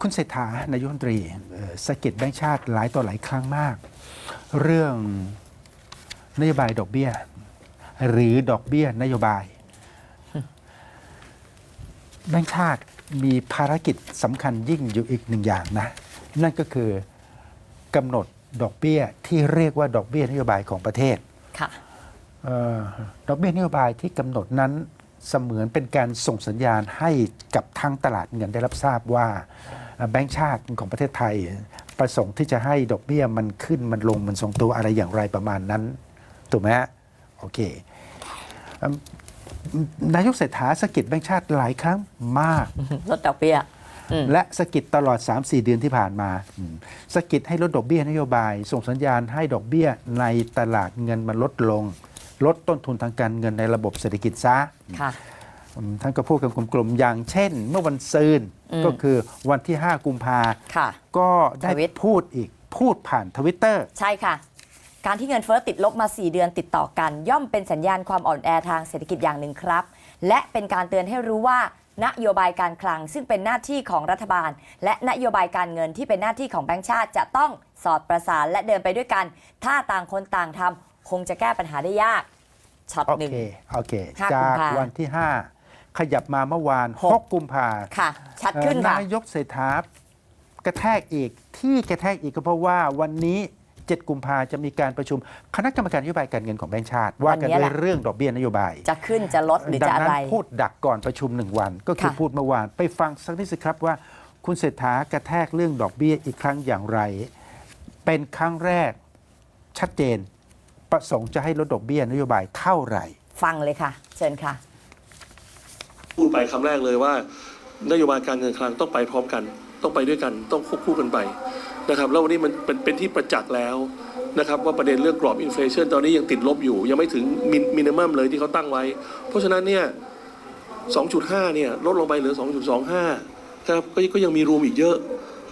คุณเศรษฐานายกรัฐมนตรีเอ่อสะกิดแบงค์ชาติหลายต่อหลายครั้งมาก เรื่องนโยบายดอกเบี้ย หรือดอกเบี้ยนโยบาย แบงค์ชาติมีภารกิจสำคัญยิ่งอยู่อีกหนึ่งอย่างนะ นั่นก็คือกำหนดดอกเบี้ยที่เรียกว่าดอกเบี้ยนโยบายของประเทศค่ะเออดอกเบี้ยนโยบายที่กำหนดนั้น เสมือนเป็นการส่งสัญญาณให้กับทางตลาดเงินได้รับทราบว่าเอ่อแบงก์ชาติของประเทศไทย ประสงค์ที่จะให้ดอกเบี้ยมันขึ้นมันลงมันทรงตัวอะไรอย่างไรประมาณนั้นถูกไหมฮะโอเคเอิ่มนายกเศรษฐาสะกิดแบงก์ชาติหลายครั้งมากลดดอกเบี้ยอืมและสะกิดตลอด 3-4 เดือนที่ผ่านมาอืมสะกิดให้ลดดอกเบี้ยนโยบาย ส่งสัญญาณให้ดอกเบี้ยในตลาดเงินมันลดลง ลดต้นทุนทางการเงินในระบบเศรษฐกิจซะค่ะ อืมท่านก็พูดกันกลมๆอย่างเช่น เมื่อวันซืนอืม ก็คือวันที่ 5 กุมภาค่ะ ก็ได้ทวิต พูดอีกพูดผ่านทวิตเตอร์ ใช่ค่ะ การที่เงินเฟ้อติดลบมา 4 เดือนติดต่อกัน ย่อมเป็นสัญญาณความอ่อนแอทางเศรษฐกิจอย่างหนึ่งครับ และเป็นการเตือนให้รู้ว่า นโยบายการคลัง ซึ่งเป็นหน้าที่ของรัฐบาล และนโยบายการเงินที่เป็นหน้าที่ของแบงก์ชาติ จะต้องสอดประสานและเดินไปด้วยกัน ถ้าต่างคนต่างทำ คงจะแก้ปัญหาได้ยากช็อตโอหนึ่ง เคโอเค ห้าจากุมกภาวันที่ 5 ขยับมาเมื่อวานหก6กุมภาค่ะ ชัดขึ้นเอ่อค่ะ นายกเศรษฐากระแทกอีกที่กระแทกอีกก็เพราะว่าวันนี้ 7 กุมภาจะมีการประชุมคณะกรรมการนโยบายการเงินของแบงก์ชาติ ว่ากันวันนี้ด้แหวยละ เรื่องดอกเบี้ยนโยบาย จะขึ้นจะลดหรือดัจะงอะนั้ไร นพูดดักก่อนประชุมหนึ่งวัน ก็คือค่ะ พูดเมื่อวาน ไปฟังสักนิดสิครับว่า คุณเศรษฐากระแทกเรื่องดอกเบี้ยอีกครั้งอย่างไร เป็นครั้งแรกชัดเจน ประสงค์จะให้ลดดอกเบี้ยนโยบายเท่าไหร่ ฟังเลยค่ะ เชิญค่ะ พูดไปคำแรกเลยว่า นโยบายการเงินคลังต้องไปพร้อมกัน ต้องไปด้วยกันต้องควบคู่กันไปนะครับแล้ววันนี้มันเป็นเป็นที่ประจักษ์แล้วนะครับว่าประเด็นเรื่องกรอบอินฟลชันตอนนี้ยังติดลบอยู่ ยังไม่ถึงมินมินิมัมเลยที่เขาตั้งไว้ เพราะฉะนั้นเนี่ย 2.5 เนี่ยลดลงไปเหลือ 2.25 ครับก็ก็ยังมีรูมอีกเยอะ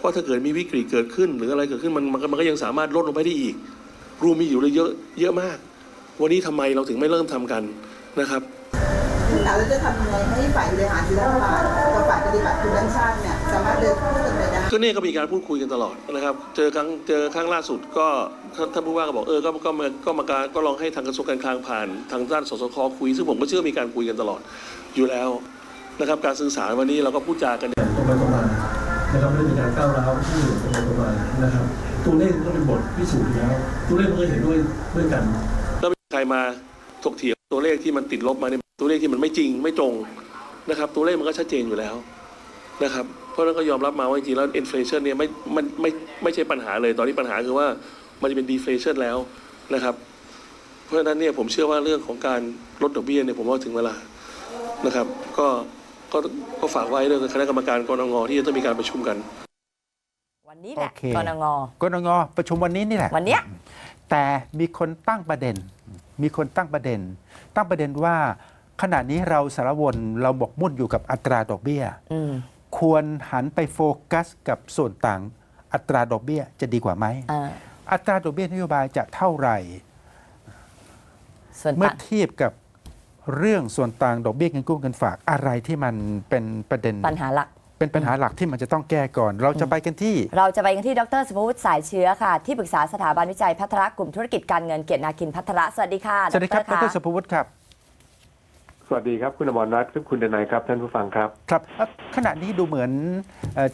ว่าถ้าเกิดมีวิกฤตเกิดขึ้น หรืออะไรเกิดขึ้นมันมันก็มันก็ยังสามารถลดลงไปได้อีก รูมมีอยู่เลยเยอะเยอะมาก วันนี้ทำไมเราถึงไม่เริ่มทำกันนะครับซึ่งเราจะทำยังไงให้ฝ่ายบริหารคือรัฐบาลกับฝ่ายปฏิบัติคือแบงค์ชาติเนี่ยสามารถเดินคู่กันไปได้ก็เนี่ยก็มีการพูดคุยกันตลอดนะครับ เจอครั้งเจอครั้งล่าสุดก็ท่านท่านผู้ว่าก็บอกเออก็ก็มาก็มาการก็ลองให้ทางกระทรวงการคลังผ่านทางด้านสสคคุย ซึ่งผมก็เชื่อมีการคุยกันตลอดอยู่แล้วนะครับการสื่อสารวันนี้เราก็พูดจากันตรงไปตรงมานะครับไม่ได้มีการก้าวร้าวที่ตรงไปตรงมานะครับ ตัวเลขก็เป็นบทพิสูจน์อยู่แล้ว ตัวเลขมันก็เห็นด้วยด้วยกันแล้วมีใครมาถกเถียงตัวเลขที่มันติดลบมาเนี่ยตัวเลขที่มันไม่จริงไม่ตรงนะครับ ตัวเลขมันก็ชัดเจนอยู่แล้วนะครับ เพราะนั้นก็ยอมรับมาว่าจริงๆแล้วอินฟลชันเนี่ยไม่มันไม่ไม่ใช่ปัญหาเลย ตอนนี้ปัญหาคือว่ามันจะเป็นดีเฟลชันแล้วนะครับ เพราะฉะนั้นเนี่ยผมเชื่อว่าเรื่องของการลดดอกเบี้ยเนี่ยผมว่าถึงเวลานะครับ ก็ก็ก็ฝากไว้ด้วยกับคณะกรรมการกรงงที่จะต้องมีการประชุมกัน วันนี้แหละโอเค กนงกนงประชุมวันนี้นี่แหละ วันเนี้ยแต่มีคนตั้งประเด็น มีคนตั้งประเด็น ตั้งประเด็นว่าขณะนี้เราสารวนเราบกมุ่นอยู่กับอัตราดอกเบี้ย อืมควรหันไปโฟกัสกับส่วนต่าง อัตราดอกเบี้ยจะดีกว่าไหมเอ่ออัตราดอกเบี้ยนโยบายจะเท่าไหร่ ส่วนเมื่อต่าง เทียบกับเรื่องส่วนต่างดอกเบี้ยเงินกู้เงินฝากอะไรที่มันเป็นประเด็นปัญหาหลัก เป็นปัญหาหลักที่มันจะต้องแก้ก่อน เราจะไปกันที่ เราจะไปกันที่ดรสมวุฒิสายเชื้อค่ะ ที่ปรึกษาสถาบันวิจัยพัฒนากลุ่มธุรกิจการเงินเกียรตินาคินพัฒระสวัสดีค่ะสวัสดีครับดะรสุภวุฒิครับ สวัสดีครับคุณอมรรัตน์ครับคุณดนายครับ ท่านผู้ฟังครับ ครับเอ่อขณะนี้ดูเหมือนเอ่อ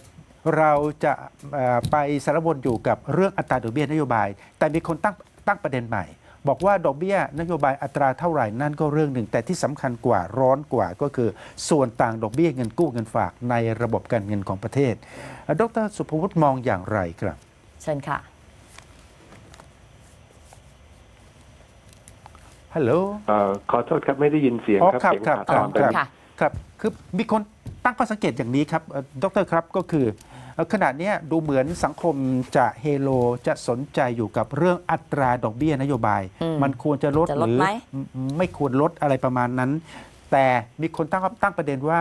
เราจะเอ่อไปสารวนอยู่กับเรื่องอัตราดอกเบี้ยนโยบาย แต่มีคนตั้งตั้งประเด็นใหม่ บอกว่าดอกเบี้ยนโยบายอัตราเท่าไหร่นั่นก็เรื่องหนึ่ง แต่ที่สำคัญกว่าร้อนกว่าก็คือ ส่วนต่างดอกเบี้ยเงินกู้เงินฝากในระบบการเงินของประเทศเอ่อดรสุภวุฒิมองอย่างไรครับ เชิญค่ะฮัลโหลเอ่อขอโทษครับไม่ได้ยินเสียงอ๋อครับครับเสียงครับขาดตอนไปครับค่ะครับ คือมีคนตั้งข้อสังเกตอย่างนี้ครับเอ่อดรครับก็คือเอ่อ ขณะเนี้ยดูเหมือนสังคมจะเฮโลจะสนใจอยู่กับเรื่องอัตราดอกเบี้ยนโยบายอืมมันควรจะลดจะหลดรือไหมไม่ควรลดอะไรประมาณนั้น แต่มีคนตั้งตั้งประเด็นว่า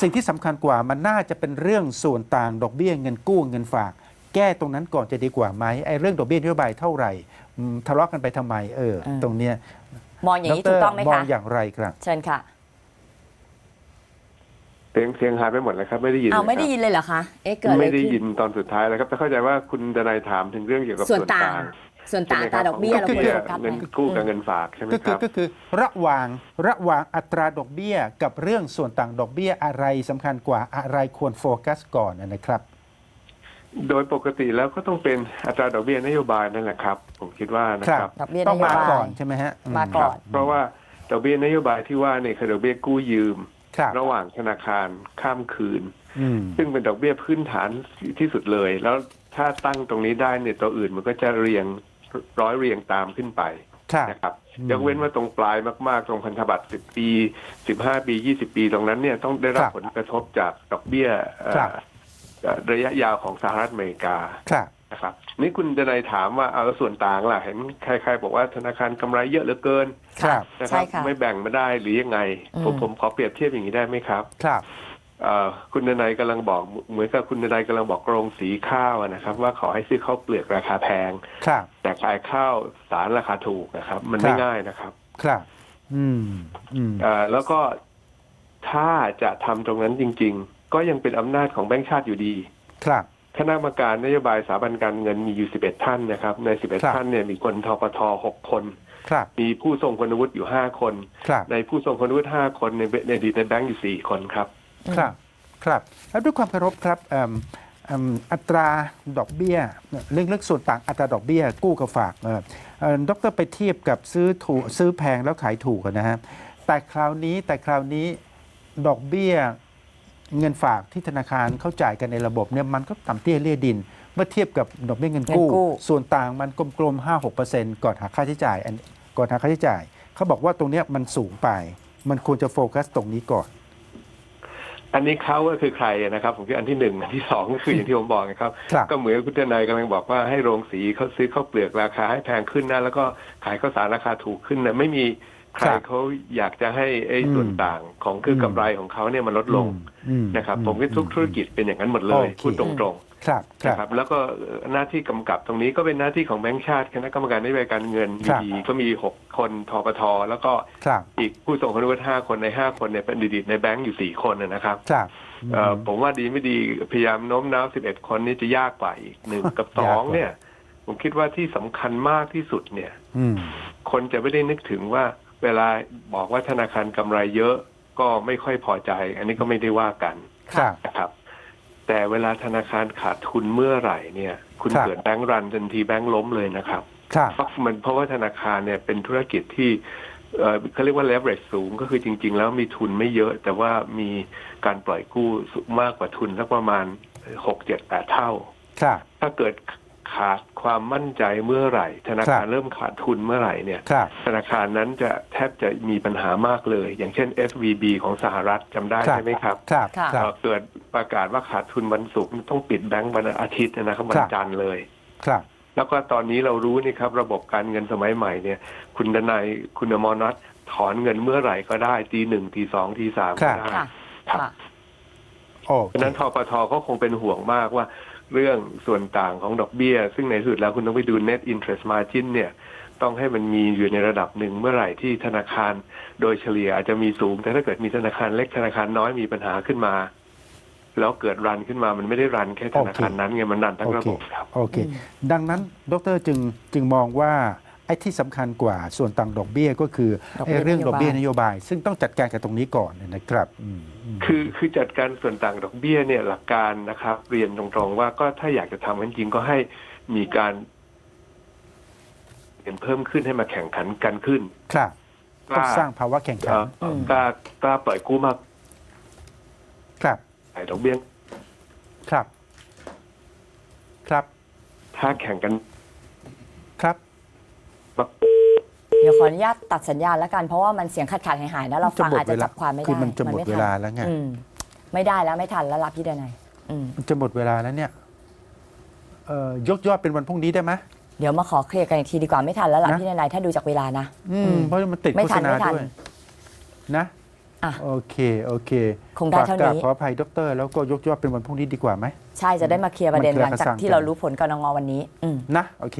สิ่งที่สำคัญกว่ามันน่าจะเป็นเรื่องส่วนต่างดอกเบี้ยเงินกู้เงินฝากแก้ตรงนั้นก่อนจะดีกว่าไหมไอ้เรื่องดอกเบี้ยนโยบายเท่าไหร่อืมทะเลาะกันไปทำไมเออ ตรงเนี้ยมองอย่างนี้ถูกต้องไหมมอคะงอย่างไรครับ เชิญค่ะ เสียงเสียงหายไปหมดเลยครับไม่ได้ยินเอาลไม่ได้ครับยินเลยเหรอคะเอ๊ะเกิดอะไรไม่ได้ขึ้นยินตอนสุดท้ายแล้วครับแต่เข้าใจว่าคุณดนายถามถึงเรื่องเกี่ยวกับส่ส่ววนนต่างต่าง ส่วนต่างใช่ไหมอัตราดอกเบี้ยเราก็ควรคือโฟกัสไหมเงินกู้กับเงินฝากใช่ไหมก็คคือรับ ก็คือระหว่างระหว่างอัตราดอกเบี้ยกับเรื่องส่วนต่างดอกเบี้ยอะไรสำคัญกว่าอะไรควรโฟกัสก่อนนะครับ โดยปกติแล้วก็ต้องเป็นอัตราดอกเบี้ยนโยบายนั่นแหละครับ ผมคิดว่านะคครัรับ บ ดอกเบี้ยต้องนโยมาบาย ก่อนใช่ไหมฮะ มาคก่รัอบนเพราะว่าดอกเบี้ยนโยบายที่ว่าเนี่ยคือดอกเบี้ยกู้ยืมค รับระหว่างธนาคารข้ามคืนอืมซึ่งเป็นดอกเบี้ยพื้นฐานที่สุดเลย แล้วถ้าตั้งตรงนี้ได้เนี่ยตัวอื่นมันก็จะเรียงร้อยเรียงตามขึ้นไปครับนะครับอืมยกเว้นว่าตรงปลายมากๆ ตรงพันธบัตร10ปี15ปี20ปี ตรงนั้นเนี่ยต้องได้รับครับผลกระทบจากดอกเบี้ยเอ่อครับเอ่อระยะยาวของสหรัฐอเมริกาครับนะครับ นี่คุณจะนายถามว่าเอาส่วนต่างล่ะ เห็นใคร ๆ บอกว่าธนาคารกำไรเยอะเหลือเกินครับนะคใช่รับค่ะไม่แบ่งมาได้หรือยังไงผมอืมผมขอเปรียบเทียบอย่างนี้ได้ไหมครับ ครับเอ่อคุณนายกำลังบอกเหมือนกับคุณนายกำลังบอกโรงสีข้าวอะนะครับ ว่าขอให้ซื้อข้าวเปลือกราคาแพงครับแต่ขายข้าวสารราคาถูกนะครับ มันคไม่รับง่ายนะครับ ครับ อืมอืมเอ่อแล้วก็ถ้าจะทำตรงนั้นจริง ๆ ก็ยังเป็นอำนาจของแบงก์ชาติอยู่ดี ครับ คณะกรรมการนโยบายสถาบันการเงินมีอยู่ 11 ท่านนะครับ ในครับ11 ท่านเนี่ยมีคนทปท6 คนครับมีผู้ทรงคุณวุฒิอยู่ 5 คนครับในผู้ทรงคุณวุฒิ5คนในในอดีตในแบงก์อยู่ 4 คนครับ ครับ ครับแล้วด้วยความเคารพครับเอิ่มเอิ่มอัตราดอกเบี้ยเรื่องเรื่องส่วนต่างอัตราดอกเบี้ยกู้กับฝากเอ่อเอ่อดรไปเทียบกับซื้อถูกซื้อแพงแล้วขายถูกอะนะฮะแต่คราวนี้แต่คราวนี้ดอกเบี้ย เงินฝากที่ธนาคารเขาจ่ายกันในระบบเนี่ยมันก็ต่ำเตี้ยเลี่ยดิน เมื่อเทียบกับดอกเบี้ยเงินกู้ เงินกู้ ส่วนต่างมันกลมๆ5-6%ก่อนหักค่าใช้จ่ายอันก่อนหักค่าใช้จ่าย เขาบอกว่าตรงเนี้ยมันสูงไป มันควรจะโฟกัสตรงนี้ก่อน อันนี้เขาก็คือใครนะครับ ผมคิดอันที่หนึ่งอันที่สองก็คืออย่างที่ผมบอกนะครับ ครับ ก็เหมือนคุณทนายกำลังบอกว่าให้โรงสีเขาซื้อข้าวเปลือกราคาให้แพงขึ้นนะแล้วก็ขายข้าวสารราคาถูกขึ้นนะไม่มี ใครครับเขาอยากจะให้ไอ้อืมส่วนต่างของคืออกำไรของเขาเนี่ยมันลดลงอืมนะครับอืผมคิดทุกธุรกิจเป็นอย่างนั้นหมดเลยโอเคพูดตรงครับๆครันะครับบแล้วก็หน้าที่กำกับตรงนี้ก็เป็นหน้าที่ของแบงก์ชาติคณะกรรมการนโยบายการเงินครับดีๆก็มีหกคนทปทแล้วก็ครับอีกผู้ทรงคุณวุฒิห้าคนในห้าคนเนี่ยเป็นอดีตในแบงก์อยู่สี่คนนะนะครับครับเอ่อผมว่าดีไม่ดีพยายามโน้มน้าว11คนนี่จะยากกว่าอีกหนึ่งกับสองยากกว่าเนี่ย ผมคิดว่าที่สำคัญมากที่สุดเนี่ยอืมคนจะไม่ได้นึกถึงว่า เวลาบอกว่าธนาคารกำไรเยอะก็ไม่ค่อยพอใจ อันนี้ก็ไม่ได้ว่ากันครับ นะครับ แต่เวลาธนาคารขาดทุนเมื่อไหร่เนี่ย คุณครับ เกิดแบงก์รันทันทีแบงก์ล้มเลยนะครับ ครับ เพราะมันเพราะว่าธนาคารเนี่ยเป็นธุรกิจที่เอ่อเขาเรียกว่า leverage สูงก็คือจริง ๆ แล้วมีทุนไม่เยอะ แต่ว่ามีการปล่อยกู้สูงมากกว่าทุนสักประมาณหกเจ็ดแปดเท่า ครับ ถ้าเกิด ขาดความมั่นใจเมื่อไหร่ ธนาคารครับเริ่มขาดทุนเมื่อไหร่เนี่ยครับธนาคารนั้นจะแทบจะมีปัญหามากเลย อย่างเช่น SVB ของสหรัฐจำได้ครับใช่ไหมครับครับค่ะครัเอ่บอเกิดประกาศว่าขาดทุนวันศุกร์ต้องปิดแบงก์วันอาทิตย์นะครับวัคนรับจันทร์เลยครับแล้วก็ตอนนี้เรารู้นี่ครับระบบการเงินสมัยใหม่เนี่ย คุณดนายคุณอมรนัทถอนเงินเมื่อไหร่ก็ได้ตีหนึ่งตีสองตีสามก็ได้ค่ะครับค่ะโอเพเคราะฉะนั้นทปทเขาคงเป็นห่วงมากว่า เรื่องส่วนต่างของดอกเบี้ย ซึ่งในสุดแล้วคุณต้องไปดู net interest margin เนี่ยต้องให้มันมีอยู่ในระดับหนึ่งเมื่อไหร่ที่ธนาคารโดยเฉลี่ยอาจจะมีสูง แต่ถ้าเกิดมีธนาคารเล็กธนาคารน้อยมีปัญหาขึ้นมา แล้วเกิดรันขึ้นมามันไม่ได้รันแค่ธนาคารนั้นไงมันรันทั้งระบบครับ โอเค ดังนั้นดรจึงจึงมองว่า ไอ้ที่สำคัญกว่าส่วนต่างดอกเบี้ยก็คือดอกเบี้ไอ้ยเรื่องนโยดอกเบี้ยบายนโยบาย ซึ่งต้องจัดการกับตรงนี้ก่อนนะครับอืมมคือคือจัดการส่วนต่างดอกเบี้ยเนี่ยหลักการนะครับ เรียนตรงๆว่าก็ถ้าอยากจะทำกันจริงก็ให้มีการเห็นเพิ่มขึ้นให้มาแข่งขันกันขึ้น ครับกต้องล้าสร้างภาวะแข่งขัเอ่นออกล้ากล้าปล่อยกู้มาก ครับใส่ดอกเบี้ยครับ ครับ ถ้าแข่งกัน ครับ มาก เดี๋ยวขออนุญาตตัดสัญญาณแล้วกันเพราะว่ามันเสียงขาดขาดหายหายๆนะเราฟังอาจจะจับความไม่ได้คือมันจะหมดไทัเวลาแล้วไงอืมไม่ได้แล้วไม่ทันแล้วรับพี่เดนัยอืมมันจะหมดเวลาแล้วเนี่ยเอ่อยกยอดเป็นวันพรุ่งนี้ได้ไหมเดี๋ยวมาขอเคลียร์กันอีกทีดีกว่าไม่ทันแล้วล่ะนะพี่เดนัยถ้าดูจากเวลานะอือืมมเพราะมันติดไม่โฆทัษนณาไม่ทันด้วยนะอะโอเคโอเคคงได้ฝากเท่ากราบนี้ขออภัยดร แล้วก็ยกยอดเป็นวันพรุ่งนี้ดีกว่าไหมใช่จะได้มาเคลียร์ประเด็นมันเคลียร์หลังจากกระสังที่กันเรารู้ผลกนงวันนี้อืมนะโอเค